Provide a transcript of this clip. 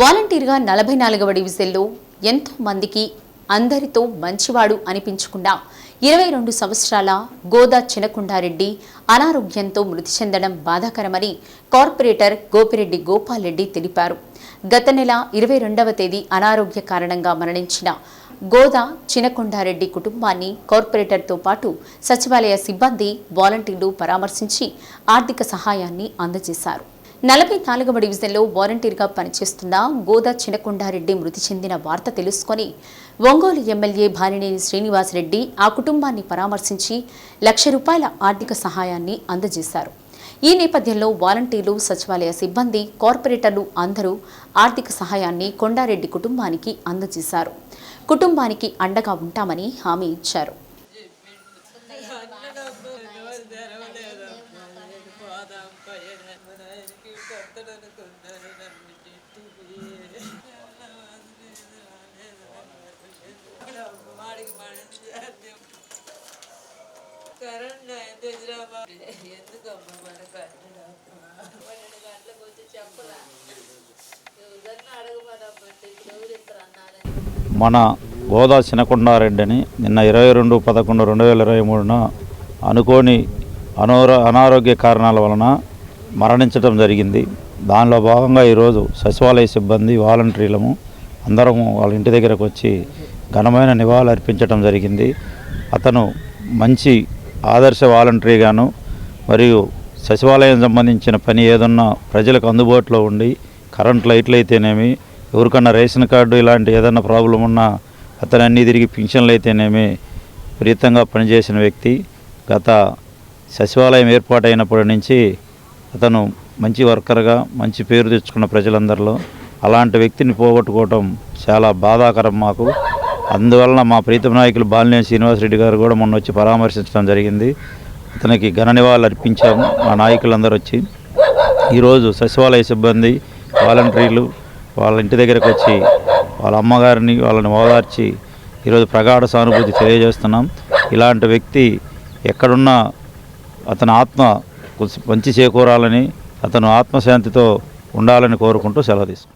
వాలంటీర్గా నలభై నాలుగవ డివిజన్లో ఎంతో మందికి అందరితో మంచివాడు అనిపించకుండా ఇరవై రెండు సంవత్సరాల గోదా చినకుండారెడ్డి అనారోగ్యంతో మృతి చెందడం బాధాకరమని కార్పొరేటర్ గోపిరెడ్డి గోపాల్రెడ్డి తెలిపారు. గత నెల ఇరవై రెండవ తేదీ అనారోగ్య కారణంగా మరణించిన గోదా చినకొండారెడ్డి కుటుంబాన్ని కార్పొరేటర్తో పాటు సచివాలయ సిబ్బంది వాలంటీర్లు పరామర్శించి ఆర్థిక సహాయాన్ని అందజేశారు. నలభై నాలుగవ డివిజన్లో వాలంటీర్గా పనిచేస్తున్న గోదా చినకొండారెడ్డి మృతి చెందిన వార్త తెలుసుకొని ఒంగోలు ఎమ్మెల్యే భారినేని శ్రీనివాసరెడ్డి ఆ కుటుంబాన్ని పరామర్శించి లక్ష రూపాయల ఆర్థిక సహాయాన్ని అందజేశారు. ఈ నేపథ్యంలో వాలంటీర్లు సచివాలయ సిబ్బంది కార్పొరేటర్లు అందరూ ఆర్థిక సహాయాన్ని కొండారెడ్డి కుటుంబానికి అందజేశారు. కుటుంబానికి అండగా ఉంటామని హామీ ఇచ్చారు. కరెంట్ ఎందుకమ్మా మన కరెంట్ పన్నెండు గంటలకు వచ్చి చెప్పరా ఎవరిని ఎవరు ఇస్తారు అన్నారని మన గోదా చినకొండారెడ్డిని నిన్న ఇరవై రెండు పదకొండు రెండు వేల ఇరవై మూడున అనుకోని అనోర అనారోగ్య కారణాల వలన మరణించడం జరిగింది. దానిలో భాగంగా ఈరోజు సచివాలయ సిబ్బంది వాలంటీర్లము అందరము వాళ్ళ ఇంటి దగ్గరకు వచ్చి ఘనమైన నివాళులు అర్పించడం జరిగింది. అతను మంచి ఆదర్శ వాలంటరీగాను మరియు సచివాలయం సంబంధించిన పని ఏదన్నా ప్రజలకు అందుబాటులో ఉండి కరెంట్ లైట్లు అయితేనేమి ఎవరికన్నా రేషన్ కార్డు ఇలాంటి ఏదైనా ప్రాబ్లం ఉన్నా అతను అన్నీ తిరిగి పింఛన్లు అయితేనేమి విపరీతంగా పనిచేసిన వ్యక్తి. గత సచివాలయం ఏర్పాటైనప్పటి నుంచి అతను మంచి వర్కర్గా మంచి పేరు తెచ్చుకున్న ప్రజలందరిలో అలాంటి వ్యక్తిని పోగొట్టుకోవటం చాలా బాధాకరం మాకు. అందువలన మా ప్రీతం నాయకులు బాలినేని శ్రీనివాసరెడ్డి గారు కూడా మొన్న వచ్చి పరామర్శించడం జరిగింది. అతనికి ఘన నివాళులు అర్పించాము. మా నాయకులందరూ వచ్చి ఈరోజు సచివాలయ సిబ్బంది వాలంటీర్లు వాళ్ళ ఇంటి దగ్గరకు వచ్చి వాళ్ళ అమ్మగారిని వాళ్ళని ఓదార్చి ఈరోజు ప్రగాఢ సానుభూతి తెలియజేస్తున్నాం. ఇలాంటి వ్యక్తి ఎక్కడున్నా అతని ఆత్మ మంచి చేకూరాలని అతను ఆత్మశాంతితో ఉండాలని కోరుకుంటూ సెలవు తీసుకుంటాం